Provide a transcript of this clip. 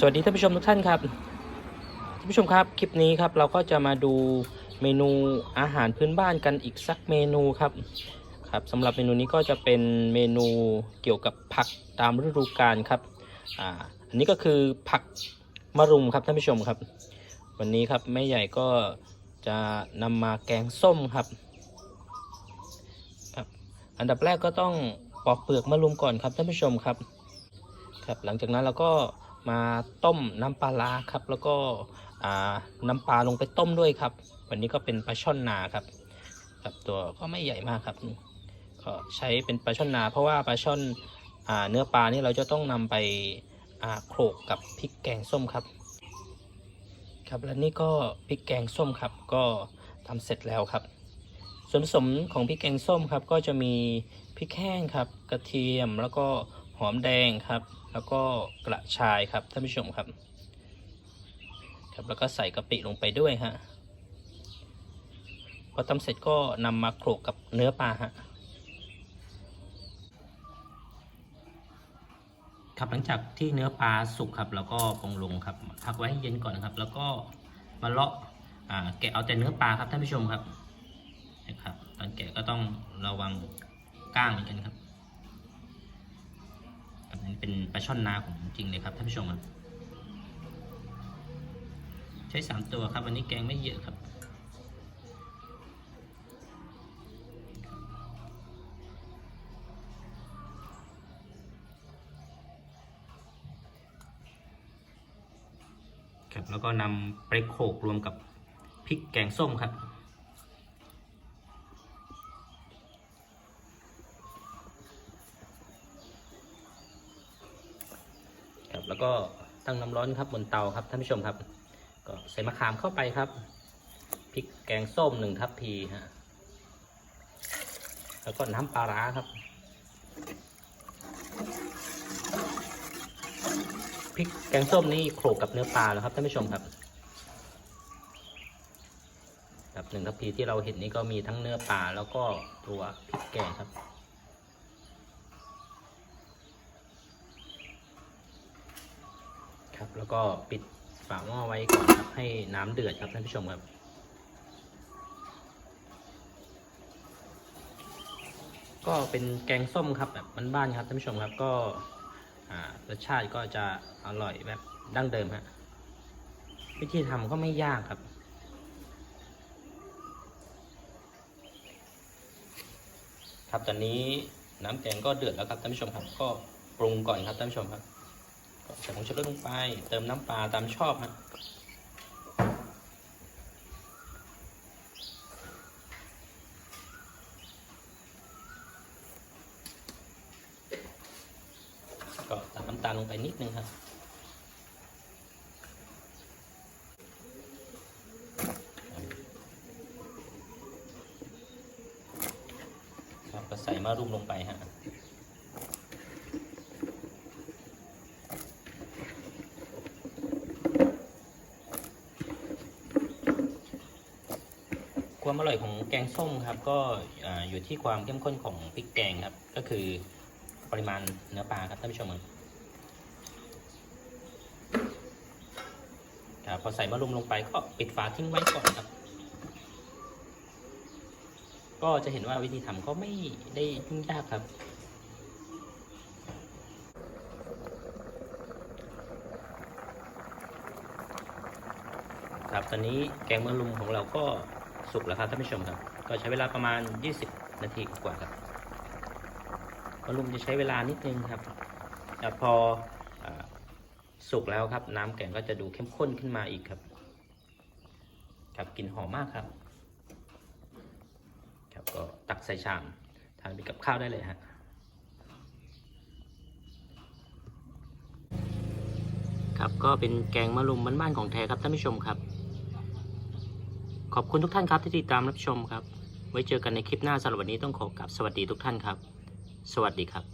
สวัสดีท่านผู้ชมทุกท่านครับท่านผู้ชมครับคลิปนี้ครับเราก็จะมาดูเมนูอาหารพื้นบ้านกันอีกสักเมนูครับครับสำหรับเมนูนี้ก็จะเป็นเมนูเกี่ยวกับผักตามฤดูกาลครับอ่าอันนี้ก็คือผักมะรุมครับท่านผู้ชมครับ วันนี้ครับแม่ใหญ่ก็จะนำมาแกงส้มครับครับ อันดับแรกก็ต้องปอกเปลือกมะรุมก่อนครับท่านผู้ชมครับครับหลังจากนั้นเราก็ มาต้มน้ำปลาร้าครับ แล้วก็น้ำปลาลงไปต้มด้วยครับ วันนี้ก็เป็นปลาช่อนนาครับครับตัวก็ไม่ใหญ่มากครับก็ใช้เป็นปลาช่อนนา เพราะว่าปลาช่อนอเนื้อปลานี่เราจะต้องนำไปโขลกกับพริกแกงส้มครับ ครับและนี่ก็พริกแกงส้มครับ ก็ทำเสร็จแล้วครับ ส่วนผสมของพริกแกงส้มครับ ก็จะมีพริกแห้งครับ กระเทียมแล้วก็ หอมแดงครับ แล้วก็กระชายครับท่านผู้ชมครับ ครับแล้วก็ใส่กะปิลงไปด้วยฮะพอทำเสร็จก็นำมาโขลกกับเนื้อปลาฮะครับหลังจากที่เนื้อปลาสุกครับแล้วก็ปรุงลงครับพักไว้ให้เย็นก่อนครับ แล้วก็มาเลาะอ่าแกะเอาแต่เนื้อปลาครับท่านผู้ชมครับนะครับ ตอนแกะก็ต้องระวังก้างเหมือนกันครับ เป็นปลาช่อนนาของจริงเลยครับท่านผู้ชมครับใช้สามตัวครับวันนี้แกงไม่เยอะครับ ครับแล้วก็นำไปโขลกรวมกับพริกแกงส้มครับ ครับ แล้วก็ตั้งน้ำร้อนครับบนเตาครับท่านผู้ชมครับ ก็ใส่มะขามเข้าไปครับพริกแกงส้มหนึ่งทัพพีฮะแล้วก็น้ำปลาร้าครับพริกแกงส้มนี่โขลกกับเนื้อปลาแล้วครับท่านผู้ชมครับครับหนึ่งทัพพีที่เราเห็นนี่ก็มีทั้งเนื้อปลาแล้วก็ตัวพริกแกงครับ ครับ แล้วก็ปิดฝาหม้อไว้ก่อนครับให้น้ำเดือดครับท่านผู้ชมครับก็เป็นแกงส้มครับแบบบ้านๆครับท่านผู้ชมครับก็รสชาติก็จะอร่อยแบบดั้งเดิมฮะวิธีทำก็ไม่ยากครับ ครับตอนนี้น้ำแกงก็เดือดแล้วครับท่านผู้ชมครับก็ปรุงก่อนครับท่านผู้ชมครับ ใส่ผงชูรสลงไป เติมน้ำปลาตามชอบฮะก็ตัดน้ำตาลลงไปนิดนึงครับครับก็ใส่มะรุมลงไปฮะ ความอร่อยของแกงส้มครับก็อยู่ที่ความเข้มข้นของพริกแกงครับ ก็คือปริมาณเนื้อปลาครับท่านผู้ชมครับครับพอใส่มะรุมลงไปก็ปิดฝาทิ้งไว้ก่อนครับ ก็จะเห็นว่าวิธีทำก็ไม่ได้ยุ่งยากครับ ครับตอนนี้แกงมะรุมของเราก็ สุกแล้วครับท่านผู้ชมครับ ก็ใช้เวลาประมาณ 20 นาทีกว่าครับมะรุมจะใช้เวลานิดนึงครับแต่พออสุกแล้วครับ น้ำแกงก็จะดูเข้มข้นขึ้นมาอีกครับครับกลิ่นหอมมากครับ ครับก็ตักใส่ชามทานไปกับข้าวได้เลยฮะครับก็เป็นแกงมะรุมบ้านๆของแท้ครับท่านผู้ชมครับ ขอบคุณทุกท่านครับที่ติดตามรับชมครับ ไว้เจอกันในคลิปหน้าสำหรับวันนี้ต้องขอกลับสวัสดีทุกท่านครับ สวัสดีครับ